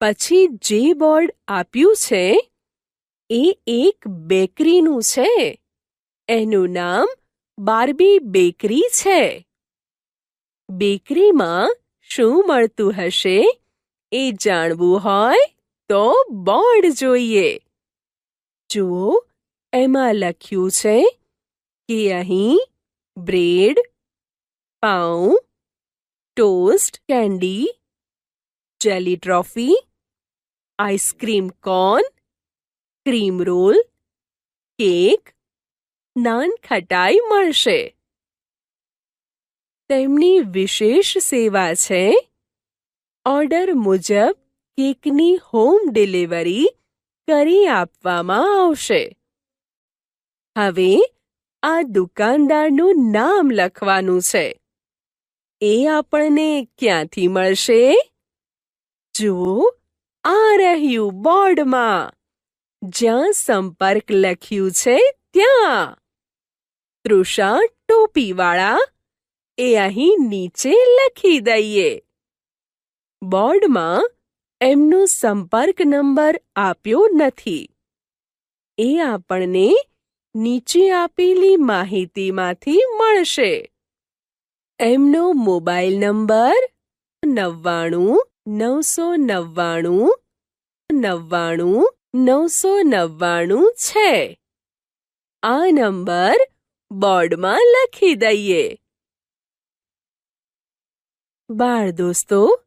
પછી જે બોર્ડ આપ્યું છે, એ એક બેકરીનું છે. એનું નામ બાર્બી બેકરી છે. બેકરીમાં શું મળતું હશે, એ જાણવું હોય તો બોર્ડ જોઈએ. જુઓ, એમાં લખ્યું છે કે અહીં બ્રેડ, પાઉં, toast candy, jelly trophy ice cream cone cream roll cake nankhatai મળશે તેમની વિશેષ સેવા છે ઓર્ડર મુજબ કેકની હોમ ડિલિવરી કરી આપવામાં આવશે. હવે આ દુકાનદારનું નામ લખવાનું છે. એ આપણને ક્યાંથી મળશે? જુઓ આ રહ્યું બોર્ડમાં. જ્યાં સંપર્ક લખ્યું છે ત્યાં. તૃષા ટોપીવાળા, એ અહીં નીચે લખી દઈએ. બોર્ડમાં એમનો સંપર્ક નંબર આપ્યો નથી. એ આપણને નીચે આપેલી માહિતીમાંથી મળશે. એમનો મોબાઈલ નંબર નવ્વાણું નવસો નવ્વાણું નવ્વાણું, નવસો નવ્વાણું છે. આ નંબર બોર્ડમાં લખી દઈએ. બાળ દોસ્તો,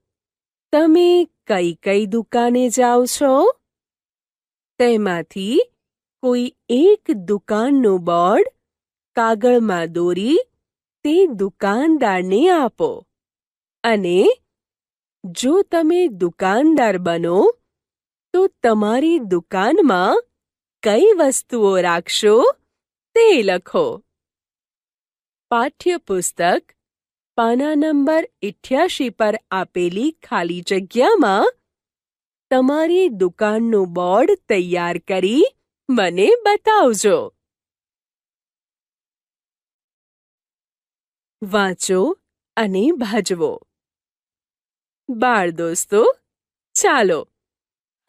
તમે કઈ કઈ દુકાને જાઓ છો? તેમાંથી કોઈ એક દુકાનનું બોર્ડ કાગળમાં દોરી તે દુકાનદારને આપો. અને જો તમે દુકાનદાર બનો, તો તમારી દુકાનમાં કઈ વસ્તુઓ રાખશો તે લખો. પાઠ્યપુસ્તક પાના નંબર ઇઠ્યાશી પર આપેલી ખાલી જગ્યામાં તમારી દુકાનનું બોર્ડ તૈયાર કરી મને બતાવજો. વાંચો અને ભાજવો. બાળ દોસ્તો, ચાલો.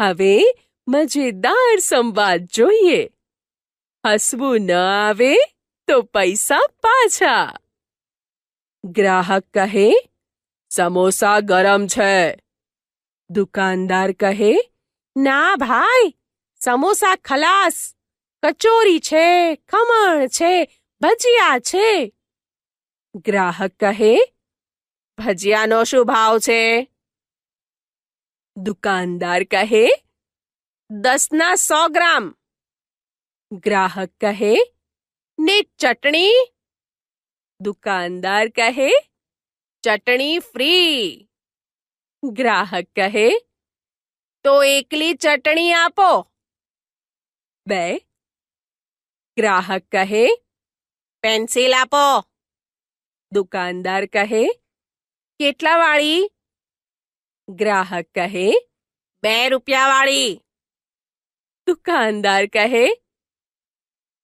હવે મજેદાર સંવાદ જોઈએ. હસવું ન આવે તો પૈસા પાછા. ગ્રાહક કહે, સમોસા ગરમ છે. દુકાનદાર કહે, ના ભાઈ, સમોસા ખલાસ. કચોરી છે, ખમણ છે, ભજીયા છે. ગ્રાહક કહે, ભજીયાનો શું ભાવ છે? દુકાનદાર કહે દસના સો ગ્રામ ગ્રાહક કહે ને ચટણી દુકાનદાર કહે ચટણી ફ્રી ગ્રાહક કહે તો એકલી ચટણી આપો બે ગ્રાહક કહે પેન્સિલ આપો દુકાનદાર કહે કેટલા વાળી ગ્રાહક કહે બે રૂપિયા વાળી દુકાનદાર કહે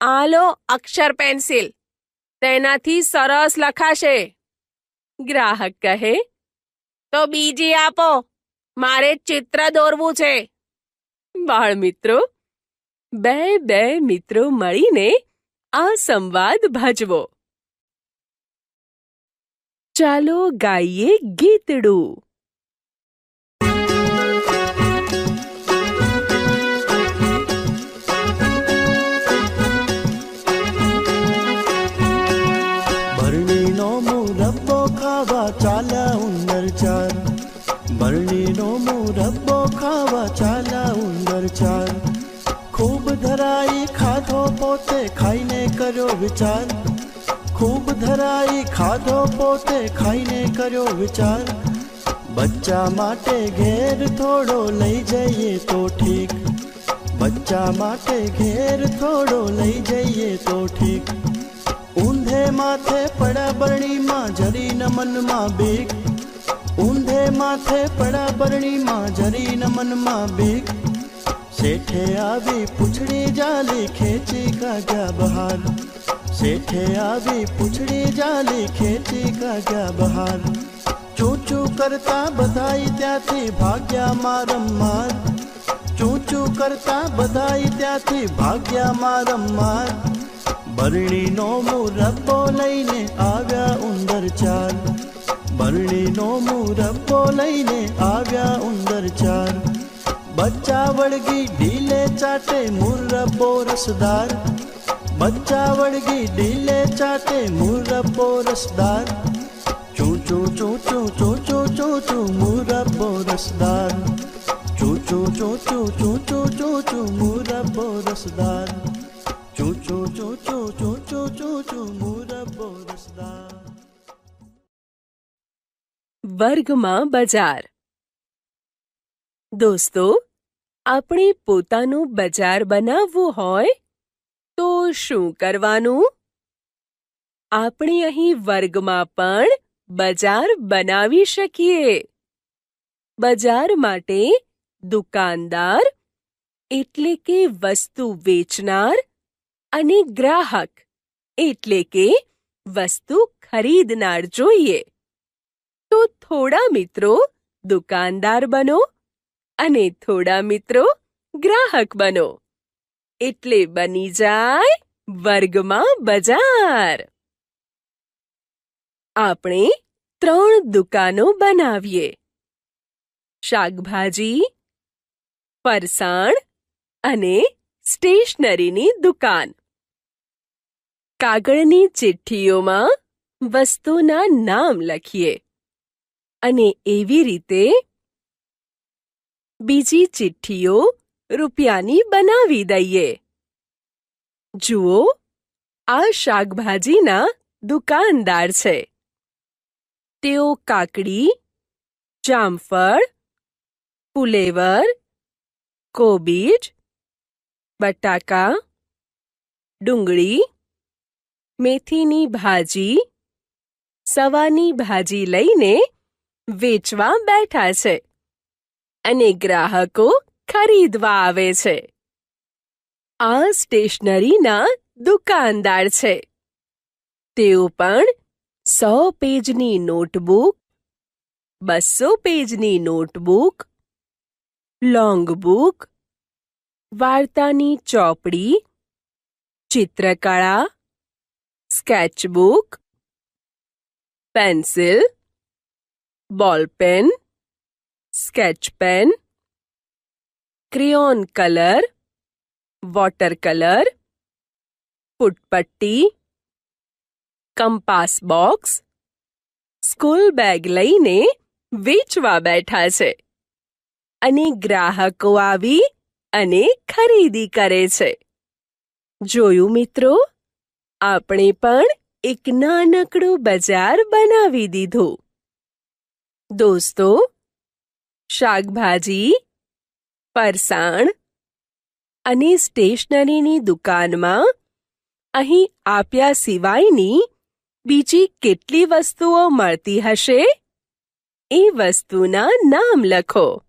આલો અક્ષર પેન્સિલ તેનાથી સરસ લખાશે ગ્રાહક કહે તો બીજી આપો મારે ચિત્ર દોરવું છે બાળ મિત્રો બે બે મિત્રો મળીને આ સંવાદ ભજવો ચાલો ગાઈએ ગીતડું મુરબ્બો ચાલા, ઉંદર ચાર ખૂબ ધરાઈ ખાધો પોતે ખાઈને કર્યો વિચાર. ખૂબ ધરાઈ ખાધો પોતે ખાઈને કર્યો વિચાર. બચ્ચા માટે ઘેર થોડો લઈ જઈએ તો ઠીક. બચ્ચા માટે ઘેર થોડો લઈ જઈએ તો ઠીક. ઊંધે માથે પડા બરણીમાં જરી ન મનમાં બીક. ઊંધે માથે પડા પરણીમાં જરી મનમાં બીક. શેઠે આવી પૂછડી જાલી ખેંચી કાઢ્યા બહાર. શેઠે આવી પૂછડી જાલી ખેંચી કાઢ્યા બહાર. ચૂચું કરતા બધાઈ ત્યાંથી ભાગ્યા મારમ્માર ચૂચું કરતા બધાઈ ત્યાંથી ભાગ્યા મારમ્માર બરણીનો મુરબ્બો લઈને આવ્યા ઉંદર ચાર. બરણીનો મુરબ્બો લઈને આવ્યા ઉંદર ચાર બચ્ચા વળગી ઢીલે ચાટે મુરબ્બો રસદાર બચ્ચા વળગી ઢીલે ચાટે મુરબ્બો રસદાર ચૂચું ચૂચું ચૂચું ચૂચું મુરબ્બો રસદાર ચૂચું ચૂચું ચૂચું ચૂચું મુરબ્બો રસદાર ચૂચું ચૂચું ચૂચું ચૂચું મુરબ્બો રસદાર વર્ગમાં બજાર. દોસ્તો, આપણે પોતાનું બજાર બનાવવું હોય તો શું કરવાનું? આપણે અહીં વર્ગમાં પણ બજાર બનાવી શકીએ. બજાર માટે દુકાનદાર એટલે કે વસ્તુ વેચનાર અને ગ્રાહક એટલે કે વસ્તુ ખરીદનાર જોઈએ. તો થોડા મિત્રો દુકાનદાર બનો અને થોડા મિત્રો ગ્રાહક બનો. એટલે બની જાય વર્ગમાં બજાર. આપણે ત્રણ દુકાનો બનાવીએ. શાકભાજી, ફરસાણ અને સ્ટેશનરીની દુકાન. કાગળની ચિઠ્ઠીઓમાં વસ્તુના નામ લખીએ. અને એવી રીતે બીજી ચિઠ્ઠીઓ રૂપિયાની બનાવી દઈએ. જુઓ, આ શાકભાજીના દુકાનદાર છે. તેઓ કાકડી, જામફળ, ફુલેવર, કોબીજ, બટાકા, ડુંગળી, મેથીની ભાજી સવાની ભાજી લઈને વેચવા બેઠા છે અને ગ્રાહકો ખરીદવા આવે છે. આ સ્ટેશનરીના દુકાનદાર છે. તેઓ પણ સો પેજની નોટબુક, બસો પેજની નોટબુક લોંગબુક વાર્તાની ચોપડી, ચિત્રકળા sketchbook pencil ballpen sketch pen crayon colour water colour ફૂટપટ્ટી compass box school bag લઈને વેચવા બેઠા છે. અને ગ્રાહકો આવી અને ખરીદી કરે છે. જોયું મિત્રો? આપણે પણ એક નાનકડું બજાર બનાવી દીધું. દોસ્તો, શાકભાજી ફરસાણ અને સ્ટેશનરીની દુકાનમાં અહીં આપ્યા સિવાયની બીજી કેટલી વસ્તુઓ મળતી હશે? એ વસ્તુના નામ લખો.